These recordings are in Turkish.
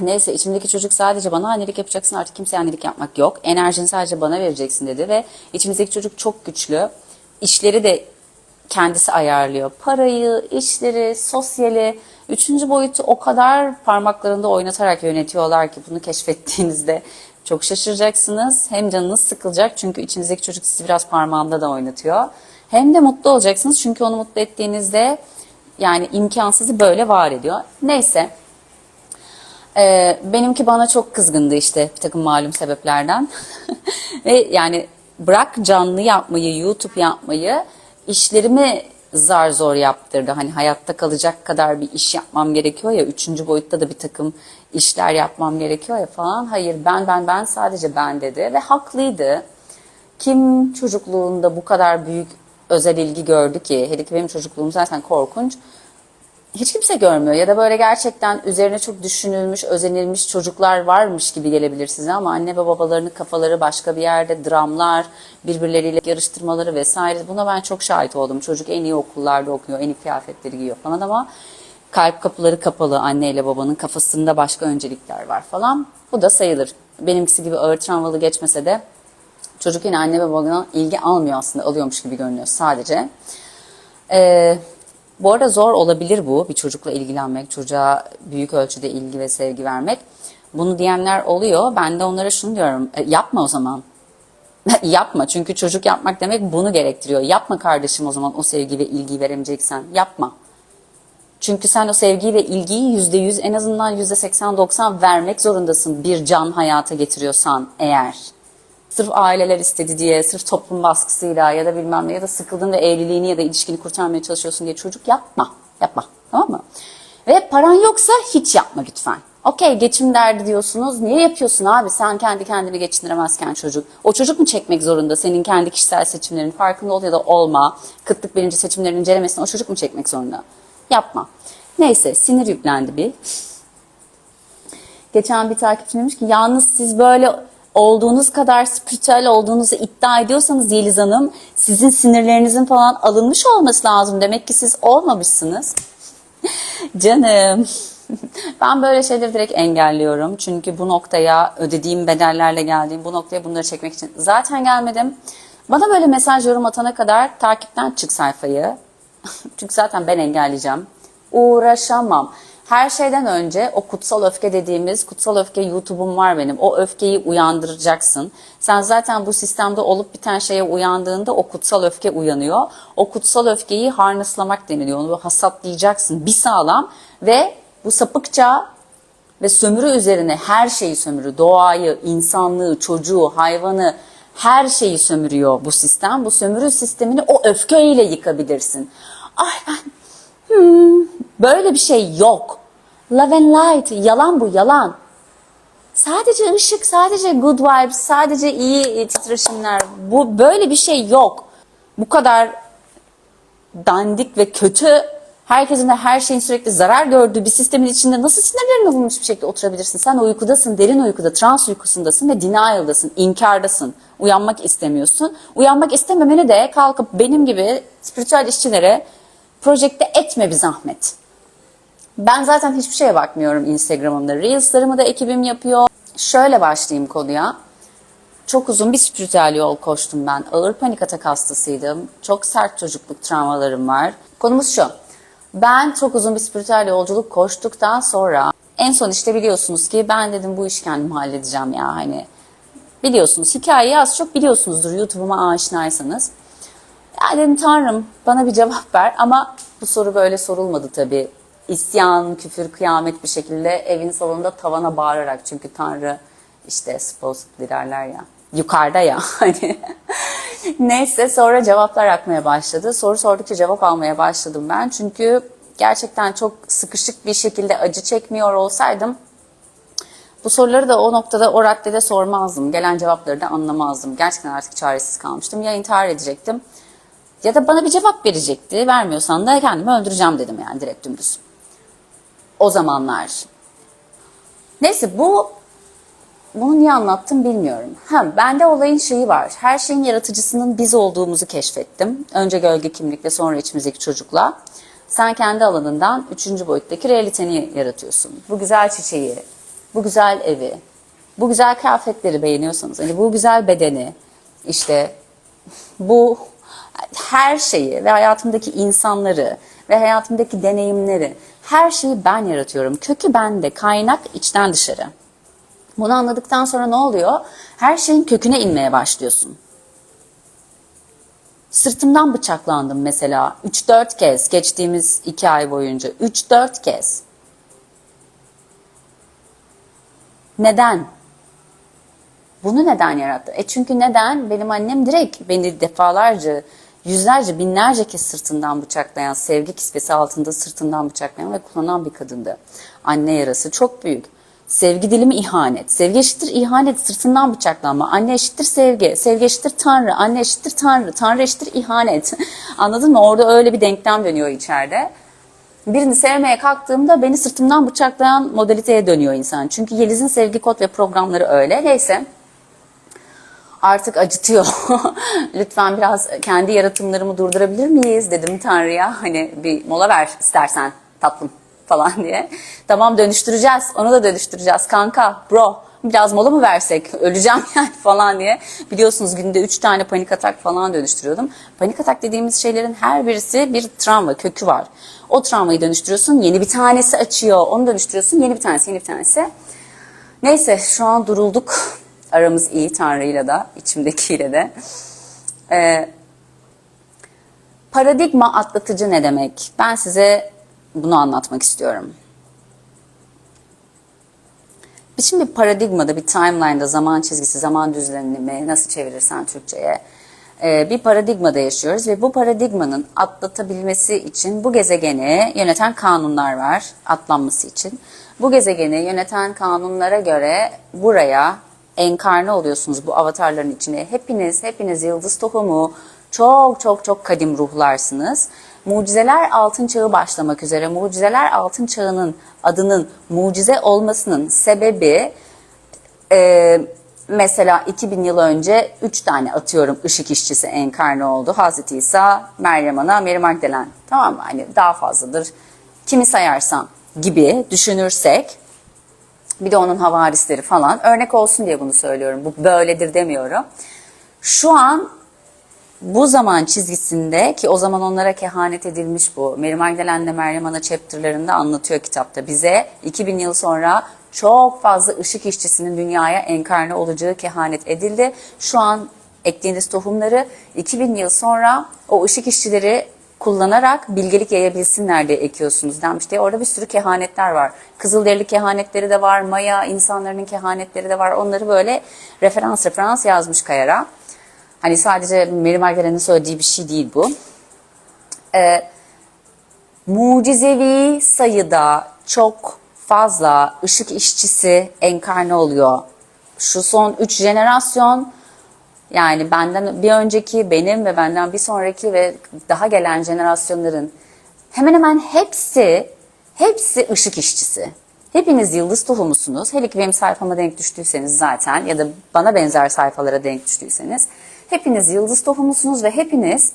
Neyse içimdeki çocuk sadece bana annelik yapacaksın artık kimseye annelik yapmak yok. Enerjini sadece bana vereceksin dedi ve içimizdeki çocuk çok güçlü. İşleri de kendisi ayarlıyor. Parayı, işleri, sosyali, üçüncü boyutu o kadar parmaklarında oynatarak yönetiyorlar ki bunu keşfettiğinizde çok şaşıracaksınız. Hem canınız sıkılacak çünkü içinizdeki çocuk sizi biraz parmağında da oynatıyor. Hem de mutlu olacaksınız çünkü onu mutlu ettiğinizde yani imkansızı böyle var ediyor. Neyse. Ee, benimki bana çok kızgındı işte bir takım malum sebeplerden. Ve yani bırak canlı yapmayı, YouTube yapmayı, işlerimi zar zor yaptırdı. Hani hayatta kalacak kadar bir iş yapmam gerekiyor ya, üçüncü boyutta da bir takım işler yapmam gerekiyor ya falan. Hayır ben ben ben sadece ben dedi ve haklıydı. Kim çocukluğunda bu kadar büyük özel ilgi gördü ki? Hele ki benim çocukluğum zaten korkunç hiç kimse görmüyor ya da böyle gerçekten üzerine çok düşünülmüş, özenilmiş çocuklar varmış gibi gelebilir size ama anne ve babalarının kafaları başka bir yerde, dramlar, birbirleriyle yarıştırmaları vesaire. Buna ben çok şahit oldum. Çocuk en iyi okullarda okuyor, en iyi kıyafetleri giyiyor falan ama kalp kapıları kapalı anneyle babanın kafasında başka öncelikler var falan. Bu da sayılır. Benimkisi gibi ağır travmalı geçmese de çocuk yine anne ve babadan ilgi almıyor aslında, alıyormuş gibi görünüyor sadece. Ee, bu arada zor olabilir bu bir çocukla ilgilenmek, çocuğa büyük ölçüde ilgi ve sevgi vermek. Bunu diyenler oluyor. Ben de onlara şunu diyorum. "E, yapma o zaman. yapma çünkü çocuk yapmak demek bunu gerektiriyor. Yapma kardeşim o zaman o sevgi ve ilgiyi veremeyeceksen. Yapma. Çünkü sen o sevgiyi ve ilgiyi yüzde yüz en azından yüzde seksen doksan vermek zorundasın bir can hayata getiriyorsan eğer. Sırf aileler istedi diye, sırf toplum baskısıyla ya da bilmem ne ya da sıkıldın ve evliliğini ya da ilişkini kurtarmaya çalışıyorsun diye çocuk yapma. Yapma. Tamam mı? Ve paran yoksa hiç yapma lütfen. Okey geçim derdi diyorsunuz. Niye yapıyorsun abi? Sen kendi kendini geçindiremezken çocuk. O çocuk mu çekmek zorunda? Senin kendi kişisel seçimlerin farkında ol ya da olma. Kıtlık birinci seçimlerin incelemesini o çocuk mu çekmek zorunda? Yapma. Neyse sinir yüklendi bir. Geçen bir takipçim demiş ki yalnız siz böyle olduğunuz kadar spiritüel olduğunuzu iddia ediyorsanız Yeliz Hanım sizin sinirlerinizin falan alınmış olması lazım. Demek ki siz olmamışsınız. Canım. Ben böyle şeyleri direkt engelliyorum. Çünkü bu noktaya ödediğim bedellerle geldiğim bu noktaya bunları çekmek için zaten gelmedim. Bana böyle mesaj yorum atana kadar takipten çık sayfayı. Çünkü zaten ben engelleyeceğim. Uğraşamam. Her şeyden önce o kutsal öfke dediğimiz kutsal öfke YouTube'um var benim. O öfkeyi uyandıracaksın. Sen zaten bu sistemde olup biten şeye uyandığında o kutsal öfke uyanıyor. O kutsal öfkeyi harnıslamak deniliyor. Onu hasatlayacaksın bir sağlam ve bu sapıkça ve sömürü üzerine her şeyi sömürü, doğayı, insanlığı, çocuğu, hayvanı, her şeyi sömürüyor bu sistem. Bu sömürü sistemini o öfkeyle yıkabilirsin. Ay ben hmm, böyle bir şey yok. Love and light, yalan bu yalan. Sadece ışık, sadece good vibes, sadece iyi titreşimler. Bu böyle bir şey yok. Bu kadar dandik ve kötü herkesin de her şeyin sürekli zarar gördüğü bir sistemin içinde nasıl sinirlerin alınmış bir şekilde oturabilirsin? Sen uykudasın, derin uykuda, trans uykusundasın ve denial'dasın, inkardasın. Uyanmak istemiyorsun. Uyanmak istememeni de kalkıp benim gibi spiritüel işçilere projekte etme bir zahmet. Ben zaten hiçbir şeye bakmıyorum Instagram'ımda. Reels'larımı da ekibim yapıyor. Şöyle başlayayım konuya. Çok uzun bir spiritüel yol koştum ben. Ağır panik atak hastasıydım. Çok sert çocukluk travmalarım var. Konumuz şu. Ben çok uzun bir spiritüel yolculuk koştuktan sonra en son işte biliyorsunuz ki ben dedim bu işi kendim halledeceğim ya hani. Biliyorsunuz hikayeyi az çok biliyorsunuzdur YouTube'uma aşinaysanız. Ya dedim Tanrım bana bir cevap ver ama bu soru böyle sorulmadı tabii. İsyan, küfür, kıyamet bir şekilde evin salonunda tavana bağırarak çünkü Tanrı işte supposedly derler ya yukarıda ya hani. Neyse sonra cevaplar akmaya başladı. Soru sordukça cevap almaya başladım ben. Çünkü gerçekten çok sıkışık bir şekilde acı çekmiyor olsaydım bu soruları da o noktada o raddede sormazdım. Gelen cevapları da anlamazdım. Gerçekten artık çaresiz kalmıştım. Ya intihar edecektim ya da bana bir cevap verecekti. Vermiyorsan da kendimi öldüreceğim dedim yani direkt dümdüz. O zamanlar. Neyse bu bunu niye anlattım bilmiyorum. Ha, bende olayın şeyi var. Her şeyin yaratıcısının biz olduğumuzu keşfettim. Önce gölge kimlikle sonra içimizdeki çocukla. Sen kendi alanından üçüncü boyuttaki realiteni yaratıyorsun. Bu güzel çiçeği bu güzel evi, bu güzel kıyafetleri beğeniyorsanız, hani bu güzel bedeni, işte bu her şeyi ve hayatımdaki insanları ve hayatımdaki deneyimleri, her şeyi ben yaratıyorum. Kökü bende, kaynak içten dışarı. Bunu anladıktan sonra ne oluyor? Her şeyin köküne inmeye başlıyorsun. Sırtımdan bıçaklandım mesela 3-4 kez geçtiğimiz 2 ay boyunca. 3-4 kez. Neden? Bunu neden yarattı? E çünkü neden? Benim annem direkt beni defalarca, yüzlerce, binlerce kez sırtından bıçaklayan, sevgi kisvesi altında sırtından bıçaklayan ve kullanan bir kadındı. Anne yarası çok büyük. Sevgi dilimi ihanet. Sevgi eşittir ihanet, sırtından bıçaklanma. Anne eşittir sevgi. Sevgi eşittir Tanrı. Anne eşittir Tanrı. Tanrı eşittir ihanet. Anladın mı? Orada öyle bir denklem dönüyor içeride. Birini sevmeye kalktığımda beni sırtımdan bıçaklayan modaliteye dönüyor insan. Çünkü Yeliz'in sevgi kod ve programları öyle. Neyse artık acıtıyor. Lütfen biraz kendi yaratımlarımı durdurabilir miyiz dedim Tanrı'ya. Hani bir mola ver istersen tatlım falan diye. Tamam dönüştüreceğiz. Onu da dönüştüreceğiz kanka, bro. Biraz mola mı versek? Öleceğim yani falan diye. Biliyorsunuz günde 3 tane panik atak falan dönüştürüyordum. Panik atak dediğimiz şeylerin her birisi bir travma, kökü var. O travmayı dönüştürüyorsun, yeni bir tanesi açıyor. Onu dönüştürüyorsun, yeni bir tanesi, yeni bir tanesi. Neyse şu an durulduk. Aramız iyi Tanrı'yla da, içimdekiyle de. Ee, paradigma atlatıcı ne demek? Ben size bunu anlatmak istiyorum. Şimdi paradigmada, bir timeline'da, zaman çizgisi, zaman düzlemini nasıl çevirirsen Türkçe'ye e, bir paradigmada yaşıyoruz ve bu paradigmanın atlatabilmesi için bu gezegeni yöneten kanunlar var atlanması için. Bu gezegeni yöneten kanunlara göre buraya enkarne oluyorsunuz bu avatarların içine. Hepiniz, hepiniz yıldız tohumu, çok çok çok kadim ruhlarsınız. Mucizeler altın çağı başlamak üzere. Mucizeler altın çağının adının mucize olmasının sebebi e, mesela 2000 yıl önce 3 tane atıyorum ışık işçisi enkarne oldu. Hazreti İsa, Meryem Ana, Mary Magdalene. Tamam mı? Hani daha fazladır. Kimi sayarsam gibi düşünürsek bir de onun havarisleri falan örnek olsun diye bunu söylüyorum. Bu böyledir demiyorum. Şu an bu zaman çizgisinde ki o zaman onlara kehanet edilmiş bu. Mary Magdalene'le Meryem Ana chapter'larında anlatıyor kitapta. Bize 2000 yıl sonra çok fazla ışık işçisinin dünyaya enkarne olacağı kehanet edildi. Şu an ektiğiniz tohumları 2000 yıl sonra o ışık işçileri kullanarak bilgelik yayabilsinler diye ekiyorsunuz denmiş diye. Orada bir sürü kehanetler var. Kızılderili kehanetleri de var, Maya insanların kehanetleri de var. Onları böyle referans referans yazmış Kayara. Hani sadece Mary Magdalene'in söylediği bir şey değil bu. Ee, mucizevi sayıda çok fazla ışık işçisi enkarne oluyor. Şu son 3 jenerasyon yani benden bir önceki benim ve benden bir sonraki ve daha gelen jenerasyonların hemen hemen hepsi hepsi ışık işçisi. Hepiniz yıldız tohumusunuz. Hele ki benim sayfama denk düştüyseniz zaten ya da bana benzer sayfalara denk düştüyseniz hepiniz yıldız tohumusunuz ve hepiniz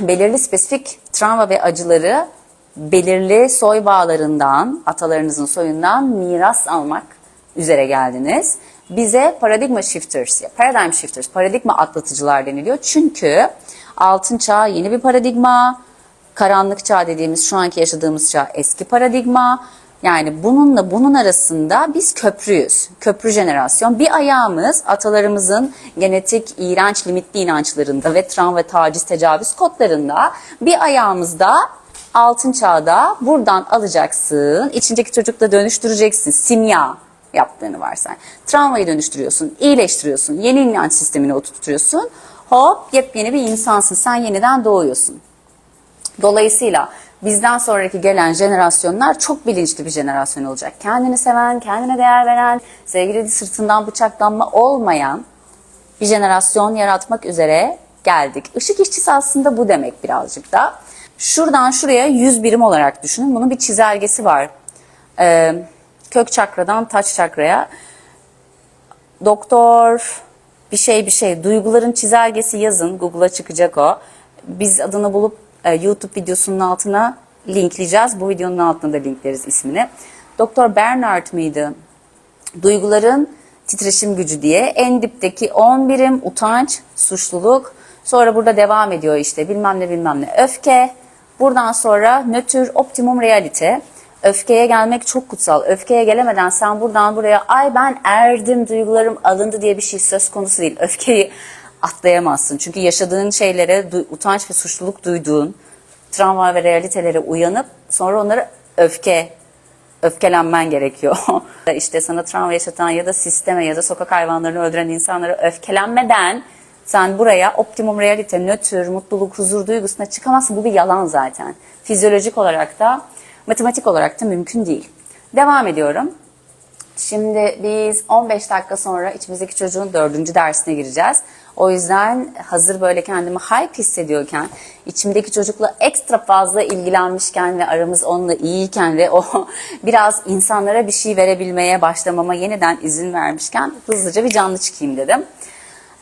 belirli spesifik travma ve acıları belirli soy bağlarından, atalarınızın soyundan miras almak üzere geldiniz. Bize paradigma shifters, paradigm shifters, paradigma atlatıcılar deniliyor. Çünkü altın çağ yeni bir paradigma, karanlık çağ dediğimiz şu anki yaşadığımız çağ eski paradigma. Yani bununla bunun arasında biz köprüyüz. Köprü jenerasyon. Bir ayağımız atalarımızın genetik iğrenç limitli inançlarında ve travma ve taciz tecavüz kodlarında. Bir ayağımızda altın çağda buradan alacaksın. içindeki çocukla dönüştüreceksin. Simya yaptığını varsay. Travmayı dönüştürüyorsun, iyileştiriyorsun, yeni inanç sistemine oturtuyorsun. Hop yepyeni bir insansın. Sen yeniden doğuyorsun. Dolayısıyla bizden sonraki gelen jenerasyonlar çok bilinçli bir jenerasyon olacak. Kendini seven, kendine değer veren, sevgili sırtından bıçaklanma olmayan bir jenerasyon yaratmak üzere geldik. Işık işçisi aslında bu demek birazcık da. Şuradan şuraya 100 birim olarak düşünün. Bunun bir çizelgesi var. Ee, kök çakradan taç çakraya. Doktor bir şey bir şey duyguların çizelgesi yazın. Google'a çıkacak o. Biz adını bulup e, YouTube videosunun altına linkleyeceğiz. Bu videonun altında da linkleriz ismini. Doktor Bernard mıydı? Duyguların titreşim gücü diye en dipteki 10 birim utanç, suçluluk. Sonra burada devam ediyor işte bilmem ne bilmem ne öfke. Buradan sonra nötr optimum realite. Öfkeye gelmek çok kutsal. Öfkeye gelemeden sen buradan buraya ay ben erdim duygularım alındı diye bir şey söz konusu değil. Öfkeyi atlayamazsın. Çünkü yaşadığın şeylere utanç ve suçluluk duyduğun travma ve realitelere uyanıp sonra onları öfke öfkelenmen gerekiyor. işte sana travma yaşatan ya da sisteme ya da sokak hayvanlarını öldüren insanlara öfkelenmeden sen buraya optimum realite, nötr, mutluluk, huzur duygusuna çıkamazsın. Bu bir yalan zaten. Fizyolojik olarak da, matematik olarak da mümkün değil. Devam ediyorum. Şimdi biz 15 dakika sonra içimizdeki çocuğun dördüncü dersine gireceğiz. O yüzden hazır böyle kendimi hype hissediyorken, içimdeki çocukla ekstra fazla ilgilenmişken ve aramız onunla iyiyken ve o biraz insanlara bir şey verebilmeye başlamama yeniden izin vermişken hızlıca bir canlı çıkayım dedim.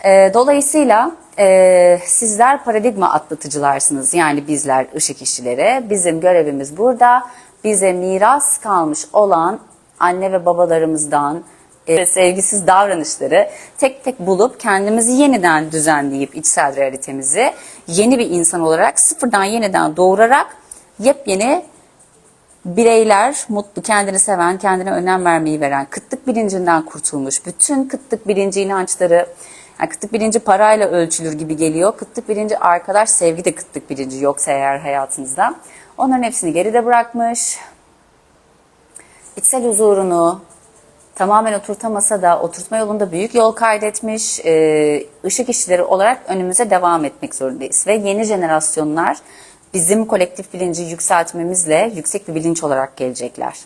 Ee, dolayısıyla e, sizler paradigma atlatıcılarsınız. Yani bizler ışık işçileri. Bizim görevimiz burada. Bize miras kalmış olan anne ve babalarımızdan e, sevgisiz davranışları tek tek bulup kendimizi yeniden düzenleyip içsel realitemizi yeni bir insan olarak sıfırdan yeniden doğurarak yepyeni bireyler mutlu, kendini seven, kendine önem vermeyi veren, kıtlık bilincinden kurtulmuş, bütün kıtlık bilinci inançları, yani kıtlık bilinci parayla ölçülür gibi geliyor. Kıtlık bilinci arkadaş, sevgi de kıtlık bilinci yoksa eğer hayatınızda. Onların hepsini geride bırakmış. İçsel huzurunu tamamen oturtamasa da oturtma yolunda büyük yol kaydetmiş e, ışık işçileri olarak önümüze devam etmek zorundayız. Ve yeni jenerasyonlar bizim kolektif bilinci yükseltmemizle yüksek bir bilinç olarak gelecekler.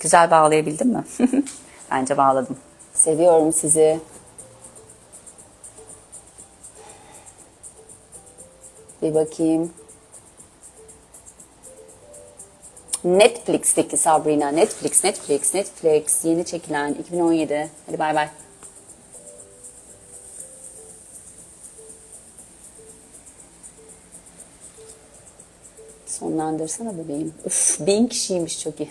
Güzel bağlayabildim mi? Bence bağladım. Seviyorum sizi. Bir bakayım. Netflix'teki Sabrina. Netflix, Netflix, Netflix. Yeni çekilen 2017. Hadi bay bay. Sonlandırsana bebeğim. Üf, bin kişiymiş çok iyi.